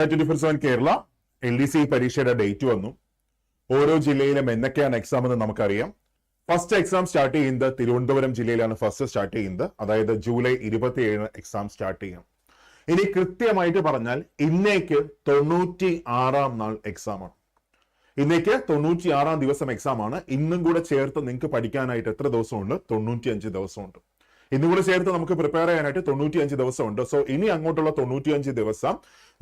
Twenty four seven Kerala L D C പരീക്ഷയുടെ date വന്നു. ഓരോ ജില്ലയിലും എന്തൊക്കെയാണ് എക്സാം എന്ന് നമുക്കറിയാം. ഫസ്റ്റ് എക്സാം സ്റ്റാർട്ട് ചെയ്യുന്നത് തിരുവനന്തപുരം ജില്ലയിലാണ് ഫസ്റ്റ് സ്റ്റാർട്ട് ചെയ്യുന്നത്. അതായത് ജൂലൈ ഇരുപത്തിയേഴിന് എക്സാം സ്റ്റാർട്ട് ചെയ്യാം. ഇനി കൃത്യമായിട്ട് പറഞ്ഞാൽ ഇന്നേക്ക് തൊണ്ണൂറ്റി ആറാം നാൾ എക്സാമാണ് ഇന്നേക്ക് തൊണ്ണൂറ്റി ആറാം ദിവസം എക്സാമാണ് ഇന്നും കൂടെ ചേർത്ത് നിങ്ങൾക്ക് പഠിക്കാനായിട്ട് എത്ര ദിവസമുണ്ട്? തൊണ്ണൂറ്റി അഞ്ച് ദിവസമുണ്ട്. ഇന്നും കൂടെ ചേർത്ത് നമുക്ക് പ്രിപ്പയർ ചെയ്യാനായിട്ട് തൊണ്ണൂറ്റി അഞ്ച് ദിവസമുണ്ട്. സോ ഇനി അങ്ങോട്ടുള്ള തൊണ്ണൂറ്റി അഞ്ച് ദിവസം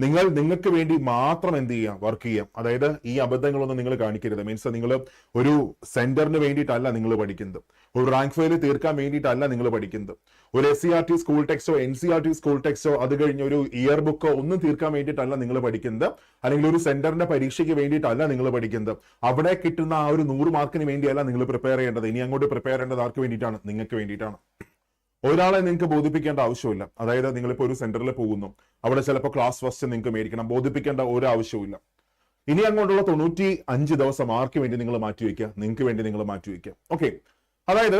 നിങ്ങൾ നിങ്ങൾക്ക് വേണ്ടി മാത്രം എന്ത് ചെയ്യാം? വർക്ക് ചെയ്യാം. അതായത് ഈ അബദ്ധങ്ങളൊന്നും നിങ്ങൾ കാണിക്കരുത്. മീൻസ് നിങ്ങൾ ഒരു സെന്ററിന് വേണ്ടിയിട്ടല്ല നിങ്ങൾ പഠിക്കുന്നത്. ഒരു റാങ്ക് ഫയൽ തീർക്കാൻ വേണ്ടിയിട്ടല്ല നിങ്ങൾ പഠിക്കുന്നത്. ഒരു S C R T school ടെക്സ്റ്റോ N C R T school ടെക്സ്റ്റോ അത് കഴിഞ്ഞ് ഒരു ഇയർ ബുക്കോ ഒന്നും തീർക്കാൻ വേണ്ടിയിട്ടല്ല നിങ്ങൾ പഠിക്കുന്നത്. അല്ലെങ്കിൽ ഒരു സെന്ററിന്റെ പരീക്ഷയ്ക്ക് വേണ്ടിയിട്ടല്ല നിങ്ങൾ പഠിക്കുന്നത്. അവിടെ കിട്ടുന്ന ആ ഒരു നൂറ് മാർക്കിന് വേണ്ടിയല്ല നിങ്ങൾ പ്രിപ്പയർ ചെയ്യേണ്ടത്. ഇനി അങ്ങോട്ട് പ്രിപ്പയർ ചെയ്യേണ്ടത് ആർക്ക് വേണ്ടിയിട്ടാണ്? നിങ്ങൾക്ക് വേണ്ടിയിട്ടാണ്. ഒരാളെ നിങ്ങൾക്ക് ബോധിപ്പിക്കേണ്ട ആവശ്യമില്ല. അതായത് നിങ്ങളിപ്പോൾ ഒരു സെന്ററിൽ പോകുന്നു. അവിടെ ചിലപ്പോൾ ക്ലാസ് ഫസ്റ്റ് നിങ്ങൾക്ക് മേടിക്കണം. ബോധിപ്പിക്കേണ്ട ഒരു ആവശ്യമില്ല ഇനി അങ്ങോട്ടുള്ള തൊണ്ണൂറ്റി അഞ്ച് ദിവസം ആർക്ക് വേണ്ടി നിങ്ങൾ മാറ്റി മാറ്റിവെക്കുക നിങ്ങൾക്ക് വേണ്ടി നിങ്ങൾ മാറ്റി മാറ്റിവെക്കുക ഓക്കെ അതായത്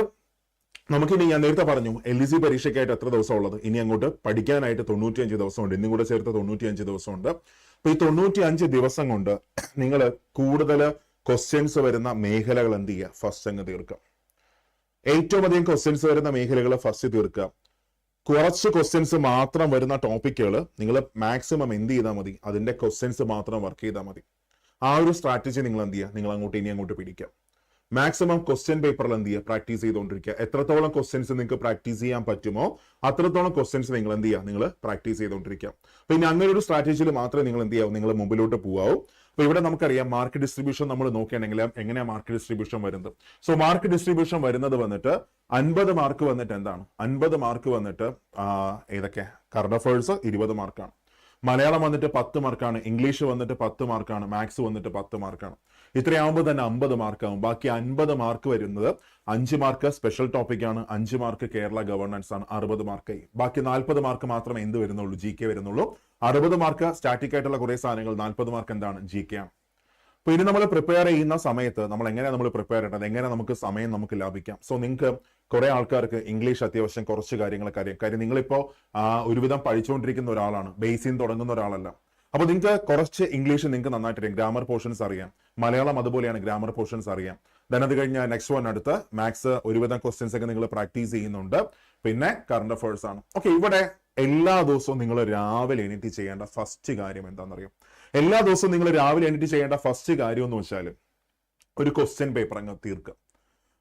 നമുക്കിനി ഞാൻ നേരത്തെ പറഞ്ഞു എൽ സി പരീക്ഷയ്ക്കായിട്ട് എത്ര ദിവസം ഉള്ളത് ഇനി അങ്ങോട്ട് പഠിക്കാനായിട്ട് തൊണ്ണൂറ്റി അഞ്ച് ദിവസമുണ്ട്. ഇന്നും കൂടെ ചേർത്ത് തൊണ്ണൂറ്റി അഞ്ച് ദിവസമുണ്ട്. അപ്പൊ ഈ തൊണ്ണൂറ്റി അഞ്ച് ദിവസം കൊണ്ട് നിങ്ങൾ കൂടുതൽ ക്വസ്റ്റ്യൻസ് വരുന്ന മേഖലകൾ എന്ത് ചെയ്യുക? ഫസ്റ്റ് അങ്ങ് തീർക്കുക. ഏറ്റവും അധികം ക്വസ്റ്റ്യൻസ് വരുന്ന മേഖലകൾ ഫസ്റ്റ് തീർക്കുക. കുറച്ച് ക്വസ്റ്റ്യൻസ് മാത്രം വരുന്ന ടോപ്പിക്കുകൾ നിങ്ങൾ മാക്സിമം എന്ത് ചെയ്താൽ മതി? അതിന്റെ ക്വസ്റ്റ്യൻസ് മാത്രം വർക്ക് ചെയ്താൽ മതി. ആ ഒരു സ്ട്രാറ്റജി നിങ്ങൾ എന്ത് ചെയ്യുക? നിങ്ങൾ അങ്ങോട്ട് ഇനി അങ്ങോട്ട് പിടിക്കുക. മാക്സിമം ക്വസ്റ്റ്യൻ പേപ്പറിൽ എന്ത് ചെയ്യുക? പ്രാക്ടീസ് ചെയ്തുകൊണ്ടിരിക്കുക. എത്രത്തോളം ക്വസ്റ്റ്യൻസ് നിങ്ങൾക്ക് പ്രാക്ടീസ് ചെയ്യാൻ പറ്റുമോ അത്രത്തോളം ക്വസ്റ്റ്യൻസ് നിങ്ങൾ എന്ത് ചെയ്യുക? നിങ്ങൾ പ്രാക്ടീസ് ചെയ്തുകൊണ്ടിരിക്കുക. പിന്നെ അങ്ങനെ ഒരു സ്ട്രാറ്റജിയിൽ മാത്രമേ നിങ്ങൾ എന്ത് ചെയ്യാവൂ? നിങ്ങൾ മുമ്പിലോട്ട് പോകാവൂ അപ്പൊ ഇവിടെ നമുക്കറിയാം മാർക്കറ്റ് ഡിസ്ട്രിബ്യൂഷൻ നമ്മൾ നോക്കുകയാണെങ്കിൽ എങ്ങനെയാണ് മാർക്കറ്റ് ഡിസ്ട്രിബ്യൂഷൻ വരുന്നത്? സോ മാർക്കറ്റ് ഡിസ്ട്രിബ്യൂഷൻ വരുന്നത് വന്നിട്ട് അൻപത് മാർക്ക് വന്നിട്ട് എന്താണ്? അൻപത് മാർക്ക് വന്നിട്ട് ഏതൊക്കെ? കറണ്ട് അഫേഴ്സ് ഇരുപത് മാർക്കാണ് മലയാളം വന്നിട്ട് പത്ത് മാർക്കാണ് ഇംഗ്ലീഷ് വന്നിട്ട് പത്ത് മാർക്കാണ് മാത്സ് വന്നിട്ട് പത്ത് മാർക്കാണ് ഇത്രയാവുമ്പോൾ തന്നെ അമ്പത് മാർക്കാവും. ബാക്കി അൻപത് മാർക്ക് വരുന്നത് അഞ്ച് മാർക്ക് സ്പെഷ്യൽ ടോപ്പിക്കാണ് അഞ്ച് മാർക്ക് കേരള ഗവർണൻസ് ആണ് അറുപത് മാർക്ക്. ബാക്കി നാൽപ്പത് മാർക്ക് മാത്രമേ എന്ത് വരുന്നുള്ളൂ? ജി കെ വരുന്നുള്ളൂ. അറുപത് മാർക്ക് സ്റ്റാറ്റിക് ആയിട്ടുള്ള കുറെ സാധനങ്ങൾ നാൽപ്പത് മാർക്ക് എന്താണ്? ജി കെ ആണ്. അപ്പൊ ഇനി നമ്മൾ പ്രിപ്പയർ ചെയ്യുന്ന സമയത്ത് നമ്മൾ എങ്ങനെയാണ് നമ്മൾ പ്രിപ്പയർ ചെയ്യേണ്ടത്? എങ്ങനെ നമുക്ക് സമയം നമുക്ക് ലാഭിക്കാം? സോ നിങ്ങൾക്ക് കുറെ ആൾക്കാർക്ക് ഇംഗ്ലീഷ് അത്യാവശ്യം കുറച്ച് കാര്യങ്ങളൊക്കെ അറിയാം. കാര്യം നിങ്ങളിപ്പോ ഒരുവിധം പഠിച്ചുകൊണ്ടിരിക്കുന്ന ഒരാളാണ്. ബേസിൽ തുടങ്ങുന്ന ഒരാളല്ല. അപ്പൊ നിങ്ങൾക്ക് കുറച്ച് ഇംഗ്ലീഷ് നിങ്ങൾക്ക് നന്നായിട്ട് ഗ്രാമർ പോർഷൻസ് അറിയാം. മലയാളം അതുപോലെയാണ് ഗ്രാമർ പോർഷൻസ് അറിയാം. ദൻ അത് കഴിഞ്ഞ നെക്സ്റ്റ് വൺ അടുത്ത് മാത്സ് ഒരുവിധം ക്വസ്റ്റ്യൻസ് ഒക്കെ നിങ്ങൾ പ്രാക്ടീസ് ചെയ്യുന്നുണ്ട്. പിന്നെ കറണ്ട് അഫേഴ്സ് ആണ്. ഓക്കെ ഇവിടെ എല്ലാ ദിവസവും നിങ്ങൾ രാവിലെ എണീറ്റ് ചെയ്യേണ്ട ഫസ്റ്റ് കാര്യം എന്താണെന്നറിയാം? എല്ലാ ദിവസവും നിങ്ങൾ രാവിലെ എണീറ്റ് ചെയ്യേണ്ട ഫസ്റ്റ് കാര്യം എന്ന് വെച്ചാൽ ഒരു ക്വസ്റ്റ്യൻ പേപ്പർ അങ്ങ് തീർക്കുക.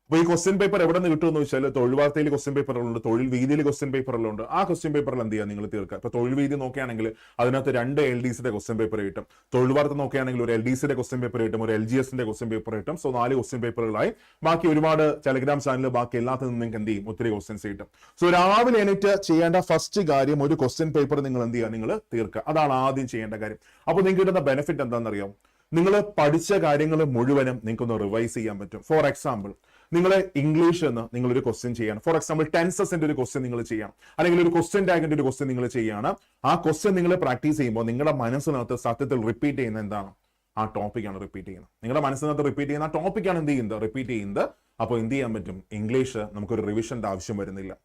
അപ്പൊ ഈ ക്വസ്റ്റ്യൻ പേപ്പർ എവിടെ നിന്ന് കിട്ടുമെന്ന് വെച്ചാൽ തൊഴിൽ വാർത്തയിൽ ക്വസ്റ്റ്യൻ പേപ്പറുകളുണ്ട് തൊഴിൽ വീതിയിൽ ക്വസ്റ്റ്യൻ പേപ്പറുകളുണ്ട് ആ ക്വസ്റ്റ്യൻ പേപ്പറിൽ എന്ത് ചെയ്യുക നിങ്ങൾ തീർക്കുക? ഇപ്പൊ തൊഴിൽ വീതി നോക്കുകയാണെങ്കിൽ അതിനകത്ത് രണ്ട് എൽ ഡി സിയുടെ ക്വസ്റ്റ്യൻ പേപ്പർ കിട്ടും. തൊഴിൽ വാർത്ത നോക്കുകയാണെങ്കിൽ ഒരു എൽ ഡി സിയുടെ ക്വസ്റ്റ്യൻ പേപ്പർ കിട്ടും ഒരു എൽ ജി എസിന്റെ ക്വസ്റ്റ്യൻ പേപ്പർ കിട്ടും. സോ നാല് ക്വസ്റ്റ്യൻ പേപ്പറുകളായി ബാക്കി ഒരുപാട് ടെലഗ്രാം ചാനൽ ബാക്കി എല്ലാത്തിൽ നിന്നും നിങ്ങൾക്ക് എന്ത് ചെയ്യും? ഒത്തിരി ക്വസ്റ്റ്യൻസ് കിട്ടും. സോ രാവിലെ എണീറ്റ് ചെയ്യേണ്ട ഫസ്റ്റ് കാര്യം ഒരു ക്വസ്റ്റ്യൻ പേപ്പർ നിങ്ങൾ എന്ത് ചെയ്യുക? നിങ്ങൾ തീർക്കുക. അതാണ് ആദ്യം ചെയ്യേണ്ട കാര്യം. അപ്പോൾ നിങ്ങൾക്ക് കിട്ടുന്ന ബെനിഫിറ്റ് എന്താണെന്നറിയാം നിങ്ങൾ പഠിച്ച കാര്യങ്ങൾ മുഴുവനും നിങ്ങൾക്കൊന്ന് റിവൈസ് ചെയ്യാൻ പറ്റും. ഫോർ എക്സാമ്പിൾ നിങ്ങൾ ഇംഗ്ലീഷ് എന്ന് നിങ്ങൾ ഒരു ക്വസ്റ്റ്യൻ ചെയ്യണം ഫോർ എക്സാമ്പിൾ ടെൻസസിന്റെ ഒരു ക്വസ്റ്റ്യൻ നിങ്ങൾ ചെയ്യാം അല്ലെങ്കിൽ ഒരു ക്വസ്റ്റ്യൻ ടാഗിന്റെ ഒരു ക്വസ്റ്റ്യൻ നിങ്ങൾ ചെയ്യാണ്. ആ ക്വസ്റ്റ്യൻ നിങ്ങൾ പ്രാക്ടീസ് ചെയ്യുമ്പോൾ നിങ്ങളുടെ മനസ്സിനകത്ത് സത്യത്തിൽ റിപ്പീറ്റ് ചെയ്യുന്ന എന്താണ്? ആ ടോപ്പിക്കാണ് റിപ്പീറ്റ് ചെയ്യുന്നത്. നിങ്ങളുടെ മനസ്സിനകത്ത് റിപ്പീറ്റ് ചെയ്യുന്ന ആ ടോപ്പിക്കാണ് എന്ത് ചെയ്യുന്നത്? റിപ്പീറ്റ് ചെയ്യുന്നത്. അപ്പോൾ എന്ത് ചെയ്യാൻ പറ്റും? ഇംഗ്ലീഷ് നമുക്കൊരു റിവിഷന്റെ ആവശ്യം വരുന്നില്ല.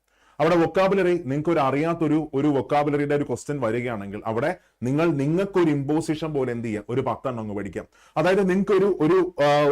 അവിടെ വൊക്കാബുലറി നിങ്ങൾക്ക് ഒരു അറിയാത്തൊരു ഒരു വൊക്കാബുലറിയുടെ ഒരു ക്വസ്റ്റ്യൻ വരികയാണെങ്കിൽ അവിടെ നിങ്ങൾ നിങ്ങൾക്ക് ഒരു ഇമ്പോസിഷൻ പോലെ എന്ത് ചെയ്യാം? ഒരു പത്തെണ്ണം അങ്ങ് പഠിക്കാം. അതായത് നിങ്ങൾക്ക് ഒരു ഒരു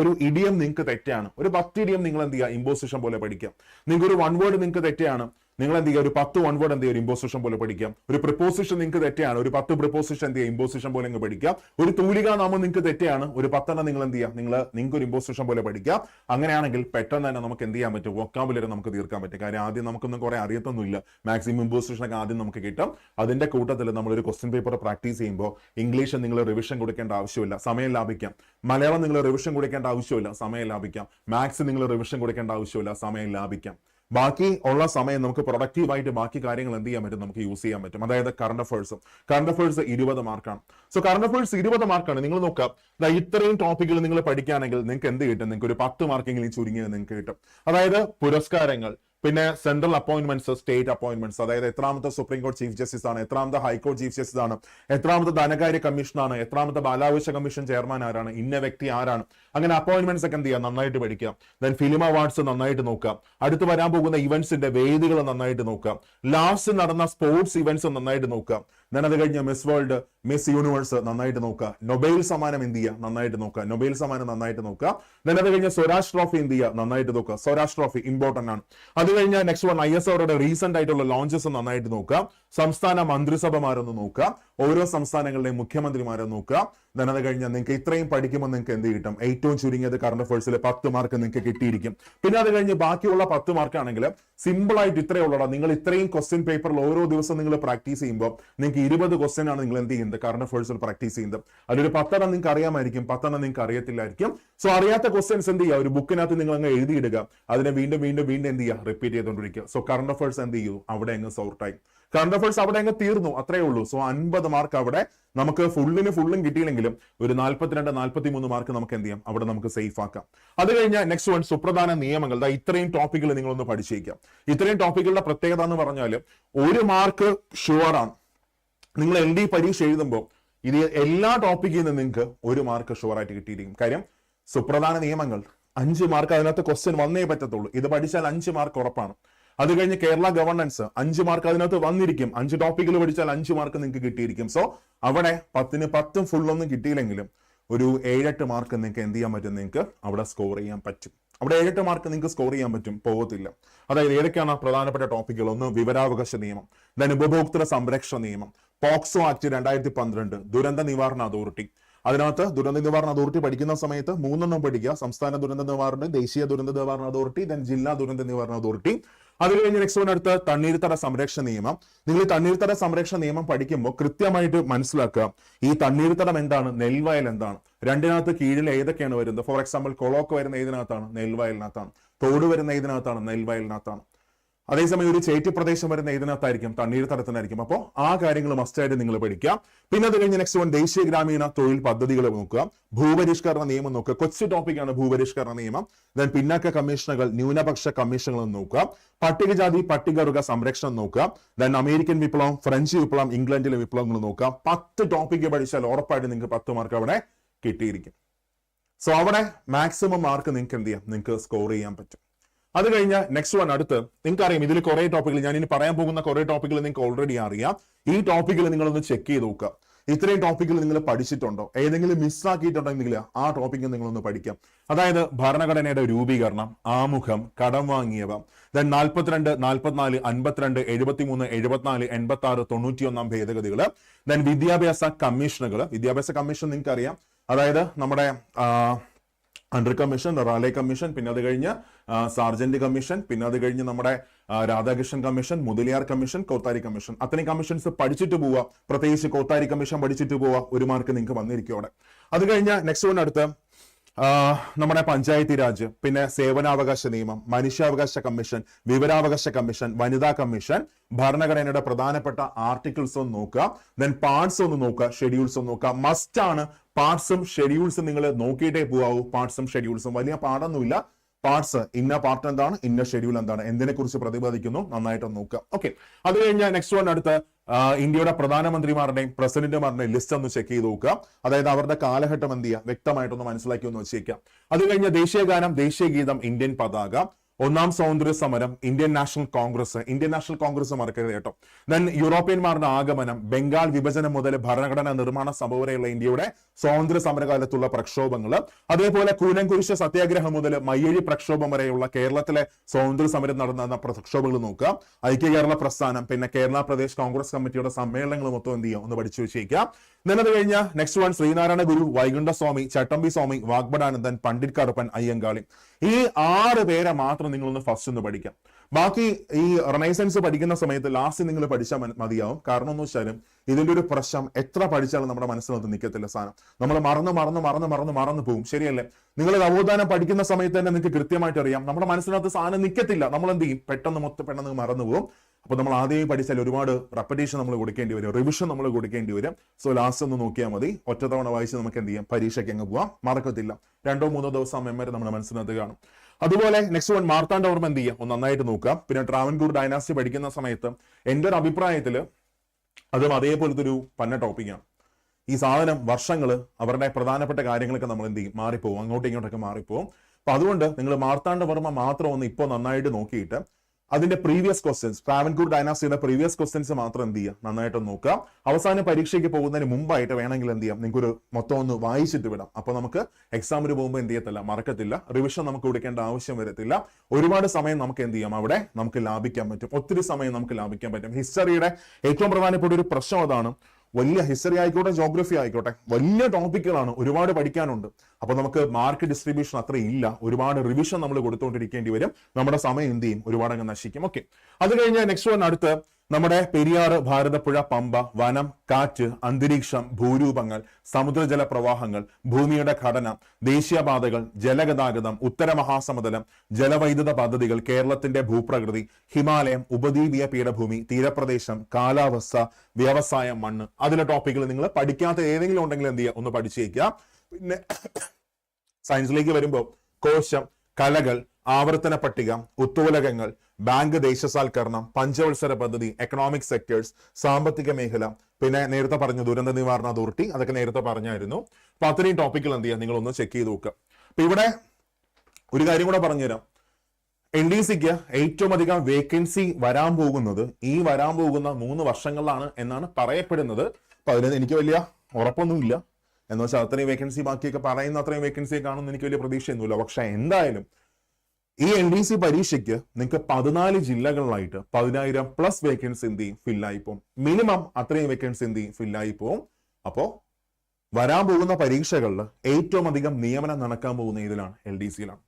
ഒരു ഇഡിയം നിങ്ങൾക്ക് തെറ്റാണ്. ഒരു പത്ത് ഇഡിയം നിങ്ങൾ എന്ത് ചെയ്യുക ഇമ്പോസിഷൻ പോലെ പഠിക്കാം. നിങ്ങൾക്ക് ഒരു വൺ വേർഡ് നിങ്ങൾക്ക് തെറ്റാണ്. നിങ്ങൾ എന്ത് ചെയ്യുക? ഒരു പത്ത് വൺ വേർഡ് എന്ത് ചെയ്യുക? ഇമ്പോസിഷൻ പോലെ പഠിക്കാം. ഒരു പ്രിപ്പോസിഷൻ നിങ്ങൾക്ക് തെറ്റാണ് ഒരു പത്ത് പ്രിപ്പോസിഷൻ എന്ത് ചെയ്യുക? ഇമ്പോസിഷൻ പോലെ നിങ്ങൾ പഠിക്കാം. ഒരു തൂലിക നാമം നിങ്ങൾക്ക് തെറ്റാണ് ഒരു പത്തെണ്ണം നിങ്ങൾ എന്ത് ചെയ്യുക? നിങ്ങൾ നിങ്ങൾക്ക് ഒരു ഇമ്പോസിഷൻ പോലെ പഠിക്കാം. അങ്ങനെയാണെങ്കിൽ പെട്ടെന്ന് തന്നെ നമുക്ക് എന്ത് ചെയ്യാൻ പറ്റും? വോക്കാബുലറി നമുക്ക് തീർക്കാൻ പറ്റും. കാര്യം ആദ്യം നമുക്കൊന്നും കുറെ അറിയത്തൊന്നുമില്ല. മാക്സിമം ഇമ്പോസിഷൻ ഒക്കെ ആദ്യം നമുക്ക് കിട്ടും. അതിന്റെ കൂട്ടത്തിൽ നമ്മൾ ഒരു ക്വസ്റ്റ്യൻ പേപ്പർ പ്രാക്ടീസ് ചെയ്യുമ്പോൾ ഇംഗ്ലീഷ് നിങ്ങൾ റിവിഷൻ കൊടുക്കേണ്ട ആവശ്യമില്ല. സമയം ലാഭിക്കാം. മലയാളം നിങ്ങൾ റിവിഷൻ കൊടുക്കേണ്ട ആവശ്യമില്ല. സമയം ലാഭിക്കാം. മാത്സ് നിങ്ങൾ റിവിഷൻ കൊടുക്കേണ്ട ആവശ്യമില്ല. സമയം ലാഭിക്കാം. ബാക്കി ഉള്ള സമയം നമുക്ക് പ്രൊഡക്റ്റീവായിട്ട് ബാക്കി കാര്യങ്ങൾ എന്ത് ചെയ്യാൻ പറ്റും? നമുക്ക് യൂസ് ചെയ്യാൻ പറ്റും. അതായത് കറണ്ട് അഫേഴ്സ് കറണ്ട് അഫേഴ്സ് ഇരുപത് മാർക്കാണ് സോ കറണ്ട് അഫേഴ്സ് ഇരുപത് മാർക്കാണ് നിങ്ങൾ നോക്കുക. ഇത്രയും ടോപ്പിക്കുകൾ നിങ്ങൾ പഠിക്കുകയാണെങ്കിൽ നിങ്ങൾക്ക് എന്ത് കിട്ടും? നിങ്ങൾക്ക് ഒരു പത്ത് മാർക്കെങ്കിലും ചുരുങ്ങിയത് നിങ്ങൾക്ക് കിട്ടും. അതായത് പുരസ്കാരങ്ങൾ. പിന്നെ സെൻട്രൽ അപ്പോയിന്റ്മെന്റ്സ് സ്റ്റേറ്റ് അപ്പോയിന്റ്മെന്റ്സ് അതായത് എത്രാമത്തെ സുപ്രീം കോടതി ചീഫ് ജസ്റ്റിസ് ആണ് എത്രാമത്തെ ഹൈക്കോടതി ചീഫ് ജസ്റ്റിസ് ആണ് എത്രാമത്തെ ധനകാര്യ കമ്മീഷനാണ് എത്രാമത്തെ ബാലാവകാശ കമ്മീഷൻ ചെയർമാൻ ആരാണ് ഇന്ന വ്യക്തി ആരാണ്. അങ്ങനെ അപ്പോയിന്റ്മെന്റ്സ് ഒക്കെ എന്ത് ചെയ്യാം നന്നായിട്ട് പഠിക്കുക. ദെൻ ഫിലിം അവാർഡ്സ് നന്നായിട്ട് നോക്കുക. അടുത്ത് വരാൻ പോകുന്ന ഇവന്റ്സിന്റെ വേദികൾ നന്നായിട്ട് നോക്കുക. ലാസ്റ്റ് നടന്ന സ്പോർട്സ് ഇവന്റ്സ് നന്നായിട്ട് നോക്കാം അത് കഴിഞ്ഞ് മിസ് വേൾഡ് മിസ് യൂണിവേഴ്സ് നന്നായിട്ട് നോക്കുക. നൊബൈൽ സമ്മാനം എന്ത് ചെയ്യുക നന്നായിട്ട് നോക്കുക. നൊബൈൽ സമ്മാനം നന്നായിട്ട് നോക്കുക. Then അത് കഴിഞ്ഞ് സ്വരാജ് ട്രോഫി എന്ത് ചെയ്യുക നന്നായിട്ട് നോക്കുക. സ്വരാജ് ട്രോഫി ഇമ്പോർട്ടന്റ് ആണ്. അത് കഴിഞ്ഞ നെക്സ്റ്റ് വൺ ഐ എസ് ഓറുടെ റീസെന്റ് ആയിട്ടുള്ള ലോഞ്ചസ് നന്നായിട്ട് നോക്കുക. സംസ്ഥാന മന്ത്രിസഭമാരൊന്ന് നോക്കുക. ഓരോ സംസ്ഥാനങ്ങളിലെയും മുഖ്യമന്ത്രിമാരെ നോക്കുക. ഞാനത് അത് കഴിഞ്ഞാൽ നിങ്ങൾക്ക് ഇത്രയും പഠിക്കുമ്പോൾ നിങ്ങൾക്ക് എന്ത് കിട്ടും? ഏറ്റവും ചുരുങ്ങിയത് കറണ്ട് അഫയേഴ്സിൽ പത്ത് മാർക്ക് നിങ്ങൾക്ക് കിട്ടിയിരിക്കും. പിന്നെ അത് കഴിഞ്ഞ് ബാക്കിയുള്ള പത്ത് മാർക്ക് ആണെങ്കിൽ സിമ്പിൾ ആയിട്ട് ഇത്രയുള്ളടാ നിങ്ങൾ ഇത്രയും ക്വസ്റ്റ്യൻ പേപ്പറിൽ ഓരോ ദിവസം നിങ്ങൾ പ്രാക്ടീസ് ചെയ്യുമ്പോൾ നിങ്ങൾക്ക് ഇരുപത് ക്വസ്റ്റ്യൻ ആണ് നിങ്ങൾ എന്ത് ചെയ്യുന്നത്? കറണ്ട് അഫേഴ്സിൽ പ്രാക്ടീസ് ചെയ്യുന്നത്. അതിലൊരു പത്തെണ്ണം നിങ്ങൾക്ക് അറിയാമായിരിക്കും. പത്തെണ്ണം നിങ്ങൾക്ക് അറിയത്തില്ലായിരിക്കും. സോ അറിയാത്ത ക്വസ്റ്റ്യൻസ് എന്ത് ചെയ്യുക? ഒരു ബുക്കിനകത്ത് നിങ്ങൾ അങ്ങ് എഴുതിയിടുക. അതിനെ വീണ്ടും വീണ്ടും വീണ്ടും എന്ത് ചെയ്യുക? റിപ്പീറ്റ് ചെയ്തുകൊണ്ടിരിക്കുക. സോ കറണ്ട് അഫേഴ്സ് എന്ത് ചെയ്യൂ? അവിടെ അങ്ങ് സോർട്ടായി കറണ്ട് അഫേഴ്സ് അവിടെ അങ്ങ് തീർന്നു. അത്രേ ഉള്ളൂ. സോ അൻപത് മാർക്ക് അവിടെ നമുക്ക് ഫുള്ളിന് ഫുള്ളും കിട്ടിയില്ലെങ്കിലും ഒരു നാൽപ്പത്തിരണ്ട് നാൽപ്പത്തി മൂന്ന് മാർക്ക് നമുക്ക് എന്ത് ചെയ്യാം? അവിടെ നമുക്ക് സേഫ് ആക്കാം. അത് കഴിഞ്ഞാൽ നെക്സ്റ്റ് വൺ സുപ്രധാന നിയമങ്ങൾ. ദാ ഇത്രയും ടോപ്പിക്കുകൾ നിങ്ങളൊന്ന് പഠിച്ചേക്കാം ഇത്രയും ടോപ്പിക്കുകളുടെ പ്രത്യേകത എന്ന് പറഞ്ഞാൽ ഒരു മാർക്ക് ഷുവർ ആണ്. നിങ്ങൾ എൽ ഡി പരീക്ഷ എഴുതുമ്പോൾ ഇത് എല്ലാ ടോപ്പിക്കിൽ നിന്ന് നിങ്ങൾക്ക് ഒരു മാർക്ക് ഷുവർ ആയിട്ട് കിട്ടിയിരിക്കും. കാര്യം സുപ്രധാന നിയമങ്ങൾ അഞ്ച് മാർക്ക് അതിനകത്ത് ക്വസ്റ്റ്യൻ വന്നേ പറ്റത്തുള്ളൂ. ഇത് പഠിച്ചാൽ അഞ്ച് മാർക്ക് ഉറപ്പാണ്. അത് കഴിഞ്ഞ് കേരള ഗവർണൻസ് അഞ്ച് മാർക്ക് അതിനകത്ത് വന്നിരിക്കും. അഞ്ച് ടോപ്പിക്കിൽ പഠിച്ചാൽ അഞ്ച് മാർക്ക് നിങ്ങൾക്ക് കിട്ടിയിരിക്കും. സോ അവിടെ പത്തിന് പത്തും ഫുള്ളൊന്നും കിട്ടിയില്ലെങ്കിലും ഒരു ഏഴെട്ട് മാർക്ക് നിങ്ങൾക്ക് എന്ത് ചെയ്യാൻ പറ്റും? നിങ്ങൾക്ക് അവിടെ സ്കോർ ചെയ്യാൻ പറ്റും. അവിടെ ഏഴെട്ട് മാർക്ക് നിങ്ങൾക്ക് സ്കോർ ചെയ്യാൻ പറ്റും. പോകത്തില്ല. അതായത് ഏതൊക്കെയാണ് പ്രധാനപ്പെട്ട ടോപ്പിക്കുകൾ ഒന്ന് വിവരാവകാശ നിയമം ദെൻ ഉപഭോക്തൃ സംരക്ഷണ നിയമം പോക്സോ ആക്ട് രണ്ടായിരത്തി പന്ത്രണ്ട് ദുരന്ത നിവാരണ അതോറിറ്റി. അതിനകത്ത് ദുരന്ത നിവാരണ അതോറിറ്റി പഠിക്കുന്ന സമയത്ത് മൂന്നെണ്ണം പഠിക്കുക. സംസ്ഥാന ദുരന്ത നിവാരണ ദേശീയ ദുരന്ത നിവാരണ അതോറിറ്റി ദെൻ ജില്ലാ ദുരന്ത നിവാരണ അതോറിറ്റി. അത് കഴിഞ്ഞ് നെക്സ്റ്റ് അടുത്ത തണ്ണീർത്തട സംരക്ഷണ നിയമം. നിങ്ങൾ തണ്ണീർത്തട സംരക്ഷണ നിയമം പഠിക്കുമ്പോൾ കൃത്യമായിട്ട് മനസ്സിലാക്കുക ഈ തണ്ണീർത്തടം എന്താണ് നെൽവയൽ എന്താണ്? രണ്ടിനകത്ത് കീഴിൽ ഏതൊക്കെയാണ് വരുന്നത്? ഫോർ എക്സാമ്പിൾ കൊളോക്ക് വരുന്ന ഏതിനകത്താണ്? നെൽവയലിനകത്താണ്. തോട് വരുന്ന ഏതിനകത്താണ്? നെൽവയലിനകത്താണ്. അതേസമയം ഒരു ചേറ്റി പ്രദേശം വരുന്ന ഏതിനകത്തായിരിക്കും തണ്ണീർത്തടത്തിനായിരിക്കും അപ്പോൾ ആ കാര്യങ്ങൾ മസ്റ്റായിട്ട് നിങ്ങൾ പഠിക്കുക. പിന്നെ അത് കഴിഞ്ഞ് നെക്സ്റ്റ് വൺ ദേശീയ ഗ്രാമീണ തൊഴിൽ പദ്ധതികൾ നോക്കുക. ഭൂപരിഷ്കരണ നിയമം നോക്കുക. കൊച്ചു ടോപ്പിക്കാണ് ഭൂപരിഷ്കരണ നിയമം. ദെൻ പിന്നാക്ക കമ്മീഷനുകൾ ന്യൂനപക്ഷ കമ്മീഷനുകൾ നോക്കുക. പട്ടികജാതി പട്ടികവർഗ സംരക്ഷണം നോക്കുക. ദെൻ അമേരിക്കൻ വിപ്ലവം ഫ്രഞ്ച് വിപ്ലവം ഇംഗ്ലണ്ടിലെ വിപ്ലവങ്ങൾ നോക്കുക. പത്ത് ടോപ്പിക്ക് പഠിച്ചാൽ ഉറപ്പായിട്ട് നിങ്ങൾക്ക് പത്ത് മാർക്ക് അവിടെ കിട്ടിയിരിക്കും. സോ അവിടെ മാക്സിമം മാർക്ക് നിങ്ങൾക്ക് എന്ത് ചെയ്യാം? നിങ്ങൾക്ക് സ്കോർ ചെയ്യാൻ പറ്റും. അത് കഴിഞ്ഞ നെക്സ്റ്റ് വൺ അടുത്ത് നിങ്ങൾക്ക് അറിയാം ഇതിൽ കുറെ ടോപ്പിക്കിൽ ഞാൻ ഇനി പറയാൻ പോകുന്ന കുറെ ടോപ്പിക്കുകൾ നിങ്ങൾക്ക് ഓൾറെഡി അറിയാം. ഈ ടോപ്പിക്കുകൾ നിങ്ങളൊന്ന് ചെക്ക് ചെയ്ത് നോക്കുക. ഇത്രയും ടോപ്പിക്കുകൾ നിങ്ങൾ പഠിച്ചിട്ടുണ്ടോ? ഏതെങ്കിലും മിസ്സാക്കിയിട്ടുണ്ടെങ്കിൽ ആ ടോപ്പിക്ക് നിങ്ങളൊന്ന് പഠിക്കാം. അതായത് ഭരണഘടനയുടെ രൂപീകരണം ആമുഖം കടം വാങ്ങിയവ. ദെൻ നാൽപ്പത്തിരണ്ട് നാൽപ്പത്തിനാല് അൻപത്തിരണ്ട് എഴുപത്തിമൂന്ന് എഴുപത്തിനാല് എൺപത്തി ആറ് തൊണ്ണൂറ്റിയൊന്നാം ഭേദഗതികൾ ദെൻ വിദ്യാഭ്യാസ കമ്മീഷനുകൾ വിദ്യാഭ്യാസ കമ്മീഷൻ നിങ്ങൾക്ക് അറിയാം അതായത് നമ്മുടെ അണ്ടർ കമ്മീഷൻ റാലെ കമ്മീഷൻ പിന്നെ അത് കഴിഞ്ഞ് സാർജന്റ് കമ്മീഷൻ പിന്നെ അത് കഴിഞ്ഞ് നമ്മുടെ Radhakrishnan commission Mudaliar commission Kothari commission അത്രയും കമ്മീഷൻസ് പഠിച്ചിട്ട് പോവുക പ്രത്യേകിച്ച് കോത്താരി കമ്മീഷൻ പഠിച്ചിട്ട് പോവുക ഒരു മാർക്ക് നിങ്ങൾക്ക് വന്നിരിക്കും അവിടെ. അത് കഴിഞ്ഞ് നെക്സ്റ്റ് വൺ അടുത്ത് നമ്മുടെ പഞ്ചായത്തി രാജ് പിന്നെ സേവനാവകാശ നിയമം മനുഷ്യാവകാശ കമ്മീഷൻ വിവരാവകാശ കമ്മീഷൻ വനിതാ കമ്മീഷൻ ഭരണഘടനയുടെ പ്രധാനപ്പെട്ട ആർട്ടിക്കിൾസ് ഒന്ന് നോക്കുക ദെൻ പാർട്സ് ഒന്ന് നോക്കുക ഷെഡ്യൂൾസ് ഒന്ന് നോക്കുക. മസ്റ്റ് ആണ്. പാർട്സും ഷെഡ്യൂൾസും നിങ്ങൾ നോക്കിയിട്ടേ പോകാവൂ പാർട്സും ഷെഡ്യൂൾസും വലിയ പാടൊന്നുമില്ല. പാർട്സ് ഇന്ന പാർട്ട് എന്താണ് ഇന്ന ഷെഡ്യൂൾ എന്താണ്. എന്തിനെ കുറിച്ച് പ്രതിപാദിക്കുന്നു നന്നായിട്ട് നോക്കുക. ഓക്കെ അത് കഴിഞ്ഞാൽ നെക്സ്റ്റ് വൺ അടുത്ത് ഇന്ത്യയുടെ പ്രധാനമന്ത്രിമാരുടെയും പ്രസിഡന്റുമാരുടെയും ലിസ്റ്റ് ഒന്ന് ചെക്ക് ചെയ്ത് നോക്കുക. അതായത് അവരുടെ കാലഘട്ടം എന്ത് ചെയ്യുക വ്യക്തമായിട്ടൊന്ന് മനസ്സിലാക്കി ഒന്ന് വെച്ചേക്കാം അത് കഴിഞ്ഞ ദേശീയ ഗാനം ദേശീയ ഗീതം ഇന്ത്യൻ പതാക. ഒന്നാം സ്വാതന്ത്ര്യ സമരം Indian National Congress Indian National Congress മറക്കരുത് കേട്ടോ. ദെൻ യൂറോപ്യന്മാരുടെ ആഗമനം ബംഗാൾ വിഭജനം മുതൽ ഭരണഘടനാ നിർമ്മാണ സഭ വരെയുള്ള ഇന്ത്യയുടെ സ്വാതന്ത്ര്യ സമരകാലത്തുള്ള പ്രക്ഷോഭങ്ങൾ അതേപോലെ കൂനംകുരിശ സത്യാഗ്രഹം മുതൽ മയ്യഴി പ്രക്ഷോഭം വരെയുള്ള കേരളത്തിലെ സ്വാതന്ത്ര്യ സമരം നടന്ന പ്രക്ഷോഭങ്ങൾ നോക്കുക. ഐക്യ കേരള പ്രസ്ഥാനം പിന്നെ കേരള പ്രദേശ് കോൺഗ്രസ് കമ്മിറ്റിയുടെ സമ്മേളനങ്ങൾ മൊത്തം എന്ത് ചെയ്യുക? ഒന്ന് പഠിച്ചു വെച്ചേക്കുക. Then അത് കഴിഞ്ഞ നെക്സ്റ്റ് വൺ ശ്രീനാരായണ ഗുരു വൈകുണ്ഠ സ്വാമി ചട്ടമ്പി സ്വാമി വാഗ്ബടാനന്ദൻ പണ്ഡിറ്റ് കറുപ്പൻ അയ്യങ്കാളി. ഈ ആറ് പേരെ മാത്രം നിങ്ങളൊന്ന് ഫസ്റ്റ് ഒന്ന് പഠിക്കാം. ബാക്കി ഈ റെനൈസൻസ് പഠിക്കുന്ന സമയത്ത് ലാസ്റ്റ് നിങ്ങൾ പഠിച്ചാൽ മതിയാവും. കാരണം എന്ന് വെച്ചാലും ഇതിന്റെ ഒരു പ്രശ്നം എത്ര പഠിച്ചാലും നമ്മുടെ മനസ്സിനകത്ത് നിൽക്കത്തില്ല സാധനം. നമ്മൾ മറന്ന് മറന്ന് മറന്ന് മറന്ന് മറന്നു പോകും ശരിയല്ലേ? നിങ്ങൾ നവോത്ഥാനം പഠിക്കുന്ന സമയത്ത് തന്നെ നിങ്ങൾക്ക് കൃത്യമായിട്ട് അറിയാം. നമ്മുടെ മനസ്സിനകത്ത് സാധനം നിൽക്കത്തില്ല നമ്മൾ എന്ത് ചെയ്യും? പെട്ടെന്ന് മൊത്തം പെട്ടെന്ന് മറന്നു പോകും അപ്പൊ നമ്മൾ ആദ്യമേ പഠിച്ചാൽ ഒരുപാട് റെപ്പറ്റേഷൻ നമ്മൾ കൊടുക്കേണ്ടി വരും. റിവിഷൻ നമ്മൾ കൊടുക്കേണ്ടി വരും. സോ ലാസ്റ്റ് ഒന്ന് നോക്കിയാൽ മതി. ഒറ്റത്തവണ വായിച്ച് നമുക്ക് എന്ത് ചെയ്യാം? പരീക്ഷയ്ക്ക് അങ്ങ് പോവാം. മറക്കത്തില്ല. രണ്ടോ മൂന്നോ ദിവസം മെമ്മറി നമ്മുടെ മനസ്സിനകത്ത് കാണും. അതുപോലെ നെക്സ്റ്റ് വൺ മാർത്താണ്ഡവർമ്മ എന്ത് ചെയ്യുക ഒന്ന് നന്നായിട്ട് നോക്കുക. പിന്നെ ട്രാവൻകൂർ ഡൈനാസ്റ്റി പഠിക്കുന്ന സമയത്ത് എന്റെ ഒരു അഭിപ്രായത്തിൽ അതും അതേപോലത്തെ ഒരു പന്ന ടോപ്പിക്കാണ് ഈ സാധനം വർഷങ്ങൾ അവരുടെ പ്രധാനപ്പെട്ട കാര്യങ്ങളൊക്കെ നമ്മൾ എന്ത് ചെയ്യും? മാറിപ്പോവും. അങ്ങോട്ടും ഇങ്ങോട്ടൊക്കെ മാറിപ്പോവും. അപ്പൊ അതുകൊണ്ട് നിങ്ങൾ മാർത്താണ്ഡവർമ്മ മാത്രം ഒന്ന് ഇപ്പോൾ നന്നായിട്ട് നോക്കിയിട്ട് അതിന്റെ പ്രീവിയസ് ക്വസ്റ്റ്യൻസ് ട്രാവൻകൂർ ഡൈനാസ്റ്റിയുടെ പ്രീവിയസ് ക്വസ്റ്റ്യൻസ് മാത്രം എന്ത് ചെയ്യുക നന്നായിട്ട് നോക്കുക അവസാന പരീക്ഷയ്ക്ക് പോകുന്നതിന് മുമ്പായിട്ട് വേണമെങ്കിൽ എന്ത് ചെയ്യാം? നിങ്ങൾക്ക് ഒരു മൊത്തം ഒന്ന് വായിച്ചിട്ട് വിടാം. അപ്പൊ നമുക്ക് എക്സാമിന് പോകുമ്പോൾ എന്ത് ചെയ്യത്തില്ല? മറക്കത്തില്ല. റിവിഷൻ നമുക്ക് കൊടുക്കേണ്ട ആവശ്യം വരത്തില്ല. ഒരുപാട് സമയം നമുക്ക് എന്ത് ചെയ്യാം? അവിടെ നമുക്ക് ലാഭിക്കാൻ പറ്റും. ഒത്തിരി സമയം നമുക്ക് ലാഭിക്കാൻ പറ്റും. ഹിസ്റ്ററിയുടെ ഏറ്റവും പ്രധാനപ്പെട്ട ഒരു പ്രശ്നം അതാണ്. വലിയ ഹിസ്റ്ററി ആയിക്കോട്ടെ ജോഗ്രഫി ആയിക്കോട്ടെ വലിയ ടോപ്പിക്കുകളാണ് ഒരുപാട് പഠിക്കാനുണ്ട്. അപ്പൊ നമുക്ക് മാർക്ക് ഡിസ്ട്രിബ്യൂഷൻ അത്ര ഇല്ല ഒരുപാട് റിവിഷൻ നമ്മൾ കൊടുത്തുകൊണ്ടിരിക്കേണ്ടി വരും. നമ്മുടെ സമയം എന്ത് ചെയ്യും? ഒരുപാട് അങ്ങ് നശിക്കും. ഓക്കെ അത് കഴിഞ്ഞ് നെക്സ്റ്റ് വൺ അടുത്ത് നമ്മുടെ പെരിയാറ് ഭാരതപ്പുഴ പമ്പ വനം കാറ്റ് അന്തരീക്ഷം ഭൂരൂപങ്ങൾ സമുദ്രജല പ്രവാഹങ്ങൾ ഭൂമിയുടെ ഘടന ദേശീയപാതകൾ ജലഗതാഗതം ഉത്തര മഹാസമതലം ജലവൈദ്യുത പദ്ധതികൾ കേരളത്തിന്റെ ഭൂപ്രകൃതി ഹിമാലയം ഉപദ്വീപീയ പീഠഭൂമി തീരപ്രദേശം കാലാവസ്ഥ വ്യവസായം മണ്ണ്. അതിലെ ടോപ്പിക്കുകൾ നിങ്ങൾ പഠിക്കാത്ത ഏതെങ്കിലും ഉണ്ടെങ്കിൽ എന്ത് ചെയ്യുക? ഒന്ന് പഠിച്ചേക്കുക. പിന്നെ സയൻസിലേക്ക് വരുമ്പോൾ കോശം കലകൾ ആവർത്തന പട്ടിക ഉത്തൂലകങ്ങൾ ബാങ്ക് ദേശസാൽക്കരണം പഞ്ചവത്സര പദ്ധതി എക്കണോമിക് സെക്ടേഴ്സ് സാമ്പത്തിക മേഖല പിന്നെ നേരത്തെ പറഞ്ഞു ദുരന്ത നിവാരണ അതോറിറ്റി അതൊക്കെ നേരത്തെ പറഞ്ഞായിരുന്നു. അപ്പൊ അത്രയും ടോപ്പിക്കൽ എന്ത് നിങ്ങൾ ഒന്ന് ചെക്ക് ചെയ്ത് നോക്കുക. അപ്പൊ ഇവിടെ ഒരു കാര്യം കൂടെ പറഞ്ഞുതരാം. എൻ ഡി സിക്ക് ഏറ്റവും അധികം വേക്കൻസി വരാൻ പോകുന്നത് ഈ വരാൻ പോകുന്ന മൂന്ന് വർഷങ്ങളിലാണ് എന്നാണ് പറയപ്പെടുന്നത്. അപ്പൊ അതിന് എനിക്ക് വലിയ ഉറപ്പൊന്നുമില്ല. എന്ന് വെച്ചാൽ അത്രയും വേക്കൻസി ബാക്കിയൊക്കെ പറയുന്ന അത്രയും വേക്കൻസി കാണുമെന്ന് എനിക്ക് വലിയ പ്രതീക്ഷയൊന്നുമില്ല. പക്ഷെ എന്തായാലും ഈ എൻ ഡി സി പരീക്ഷയ്ക്ക് നിങ്ങൾക്ക് പതിനാല് ജില്ലകളിലായിട്ട് പതിനായിരം പ്ലസ് വേക്കൻസി എന്ത് ചെയ്യും? ഫില്ലായി പോകും മിനിമം അത്രയും വേക്കൻസി എന്ത് ചെയ്യും? ഫില്ലായി പോകും അപ്പോ വരാൻ പോകുന്ന പരീക്ഷകളിൽ ഏറ്റവും അധികം നിയമനം നടക്കാൻ പോകുന്ന ഇതിലാണ് എൽ ഡി സിയിലാണ്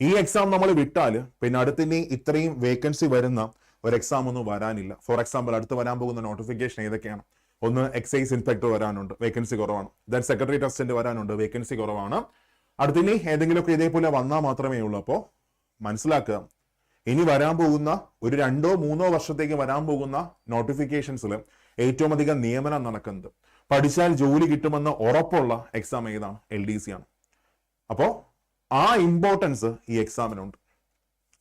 ഈ എക്സാം നമ്മൾ വിട്ടാൽ പിന്നെ അടുത്തിനി ഇത്രയും വേക്കൻസി വരുന്ന ഒരു എക്സാം ഒന്നും വരാനില്ല. ഫോർ എക്സാമ്പിൾ അടുത്ത് വരാൻ പോകുന്ന നോട്ടിഫിക്കേഷൻ ഏതൊക്കെയാണ്? ഒന്ന് എക്സൈസ് ഇൻസ്പെക്ടർ വരാനുണ്ട് വേക്കൻസി കുറവാണ്. ദെൻ സെക്രട്ടറി ടെസ്റ്റന്റ് വരാനുണ്ട് വേക്കൻസി കുറവാണ്. അടുത്തിനി ഏതെങ്കിലുമൊക്കെ ഇതേപോലെ വന്നാൽ മാത്രമേ ഉള്ളൂ. അപ്പോൾ മനസ്സിലാക്കുക. ഇനി വരാൻ പോകുന്ന ഒരു രണ്ടോ മൂന്നോ വർഷത്തേക്ക് വരാൻ പോകുന്ന നോട്ടിഫിക്കേഷൻസിൽ ഏറ്റവും അധികം നിയമനം നടക്കുന്നത്. പഠിച്ചാൽ ജോലി കിട്ടുമെന്ന് ഉറപ്പുള്ള എക്സാം ഏതാണ്? എൽ ഡി സി ആണ്. അപ്പോൾ ആ ഇമ്പോർട്ടൻസ് ഈ എക്സാമിനുണ്ട്